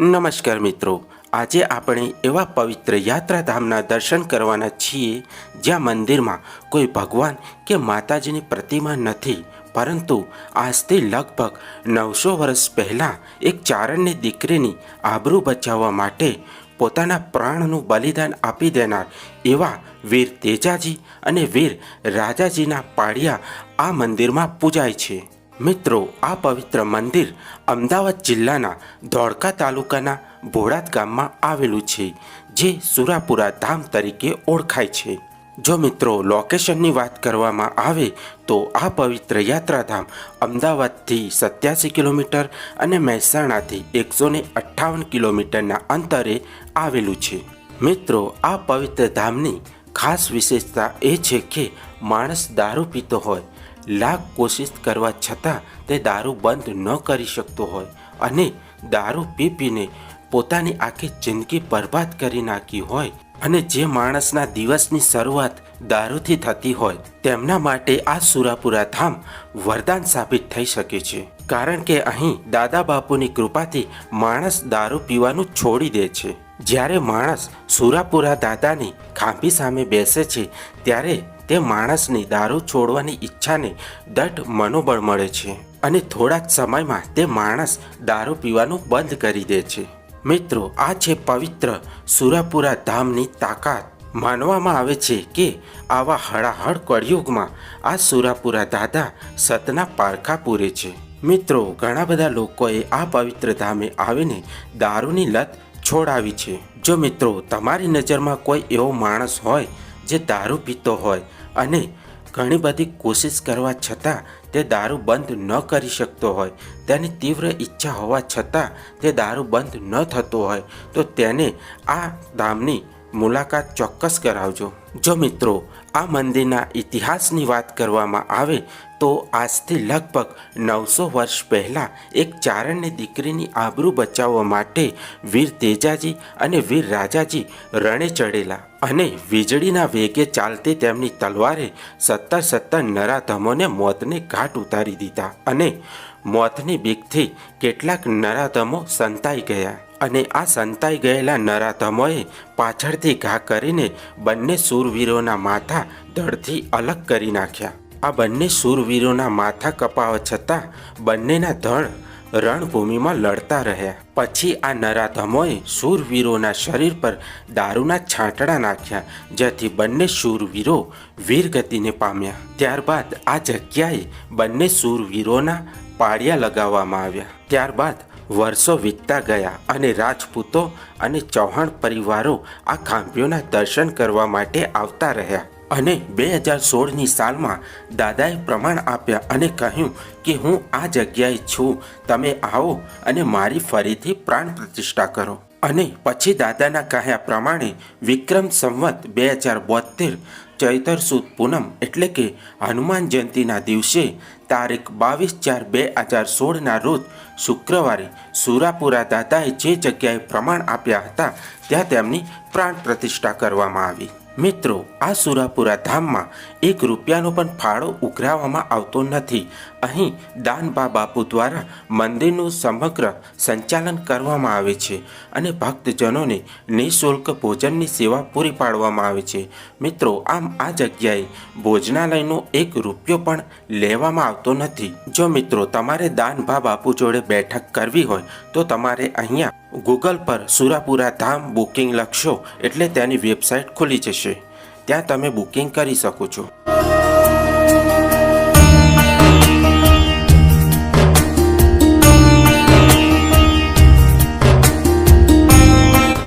નમસ્કાર મિત્રો. આજે આપણે એવા પવિત્ર યાત્રાધામના દર્શન કરવાના છીએ, જ્યાં મંદિરમાં કોઈ ભગવાન કે માતાજીની પ્રતિમા નથી, પરંતુ આજથી લગભગ નવસો વર્ષ પહેલાં એક ચારણની દીકરીની આબરૂ બચાવવા માટે પોતાના પ્રાણનું બલિદાન આપી દેનાર એવા વીર તેજાજી અને વીર રાજાજીના પાડિયા આ મંદિરમાં પૂજાય છે. મિત્રો, આ પવિત્ર મંદિર અમદાવાદ જિલ્લાના ધોળકા તાલુકાના ભોળાદ ગામમાં આવેલું છે, જે સુરાપુરા ધામ તરીકે ઓળખાય છે. જો મિત્રો લોકેશનની વાત કરવામાં આવે, તો આ પવિત્ર યાત્રાધામ અમદાવાદથી સત્યાસી કિલોમીટર અને મહેસાણાથી એકસો ને અઠ્ઠાવન કિલોમીટરના અંતરે આવેલું છે. મિત્રો, આ પવિત્ર ધામની ખાસ વિશેષતા એ છે કે માણસ દારૂ પીતો હોય લાખ કોશિશ કરવા છતાં તે દારૂ બંધ ન કરી શકતો હોય અને દારૂ પી પીને પોતાની આખી જિંદગી બરબાદ કરી નાખી હોય અને જે માણસના દિવસની શરૂઆત દારૂથી થતી હોય તેમના માટે આ સુરાપુરા ધામ વરદાન સાબિત થઈ શકે છે. કારણ કે અહીં દાદા બાપુની કૃપાથી માણસ દારૂ પીવાનું છોડી દે છે. જ્યારે માણસ સુરાપુરા દાદાની ખાંભી સામે બેસે છે, ત્યારે તે માણસની દારૂ છોડવાની ઈચ્છાને દઢ મનોબળ મળે છે અને થોડા જ સમયમાં તે માણસ દારૂ પીવાનું બંધ કરી દે છે. મિત્રો, આ છે પવિત્ર સુરાપુરા ધામની તાકાત. માનવામાં આવે છે કે આવા હળાહળ કળિયુગમાં આ સુરાપુરા દાદા સતના પારખા પૂરે છે. મિત્રો, ઘણા બધા લોકોએ આ પવિત્ર ધામે આવીને દારૂની લત છોડાવી છે. જો મિત્રો, તમારી નજરમાં કોઈ એવો માણસ હોય જે દારૂ પીતો હોય અને ઘણી બધી કોશિશ કરવા છતાં તે દારૂ બંધ ન કરી શકતો હોય. તેની તીવ્ર ઈચ્છા હોવા છતાં તે દારૂ બંધ ન થતો હોય. તો તેને આ ધામની મુલાકાત ચોક્કસ કરાવજો. જો મિત્રો, આ મંદિરના ઇતિહાસની વાત કરવામાં આવે તો આજથી લગભગ નવસો વર્ષ પહેલાં એક ચારણની દીકરીની આબરૂ બચાવવા માટે વીર તેજાજી અને વીર રાજાજી રણે ચડેલા અને વીજળીના વેગે ચાલતી તેમની તલવારે સત્તર સત્તર નરાધમોને મોતને ઘાટ ઉતારી દીધા અને મોતની બીકથી કેટલાક નરાધમો સંતાઈ ગયા અને આ સંતાઈ ગયેલા નરાધમોએ પાછળથી ઘા કરીને બંને સૂરવીરોના માથા ધડથી અલગ કરી નાખ્યા. આ બંને શૂરવીરોના માથા કપાવા છતાં બંનેના ધણ રણભૂમિમાં લડતા રહ્યા. પછી આ નરાધમોએ શૂરવીરોના શરીર પર દારૂના છાંટડા નાખ્યા, જેથી બંને શૂરવીરો વીરગતિને પામ્યા. ત્યારબાદ આ જગ્યાએ બંને શૂરવીરોના પાળિયા લગાવવામાં આવ્યા. ત્યારબાદ વર્ષો વીતતા ગયા અને રાજપૂતો અને ચૌહાણ પરિવારો આ ખાંભીઓના દર્શન કરવા માટે આવતા રહ્યા. અને બે હજાર સોળની સાલમાં દાદાએ પ્રમાણ આપ્યા અને કહ્યું કે હું આ જગ્યાએ છું, તમે આવો અને મારી ફરીથી પ્રાણ પ્રતિષ્ઠા કરો. અને પછી દાદાના કહ્યા પ્રમાણે વિક્રમ સંવત બે હજાર બોતેર ચૈતર સુદ પૂનમ એટલે કે હનુમાન જયંતિના દિવસે તારીખ બાવીસ ચાર બે હજાર સોળના રોજ શુક્રવારે સુરાપુરા દાદાએ જે જગ્યાએ પ્રમાણ આપ્યા હતા, ત્યાં તેમની પ્રાણ પ્રતિષ્ઠા કરવામાં આવી. મિત્રો, આ સુરાપુરા ધામમાં એક રૂપિયાનો પણ ફાળો ઉઘરાવવામાં આવતો નથી. અહીં દાનબા બાપુ દ્વારા મંદિરનું સમગ્ર સંચાલન કરવામાં આવે છે અને ભક્તજનોને નિઃશુલ્ક ભોજનની સેવા પૂરી પાડવામાં આવે છે. મિત્રો, આમ આ જગ્યાએ ભોજનાલયનો એક રૂપિયો પણ લેવામાં આવતો નથી. જો મિત્રો, તમારે દાનભા બાપુ જોડે બેઠક કરવી હોય, તો તમારે અહીંયા ગૂગલ પર સુરાપુરા ધામ બુકિંગ લખશો એટલે તેની વેબસાઇટ ખુલી જશે. ત્યાં તમે બુકિંગ કરી શકો છો.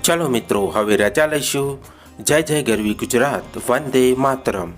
ચલો મિત્રો, હવે રજા લઈશું. જય જય ગરવી ગુજરાત, વંદે માતરમ.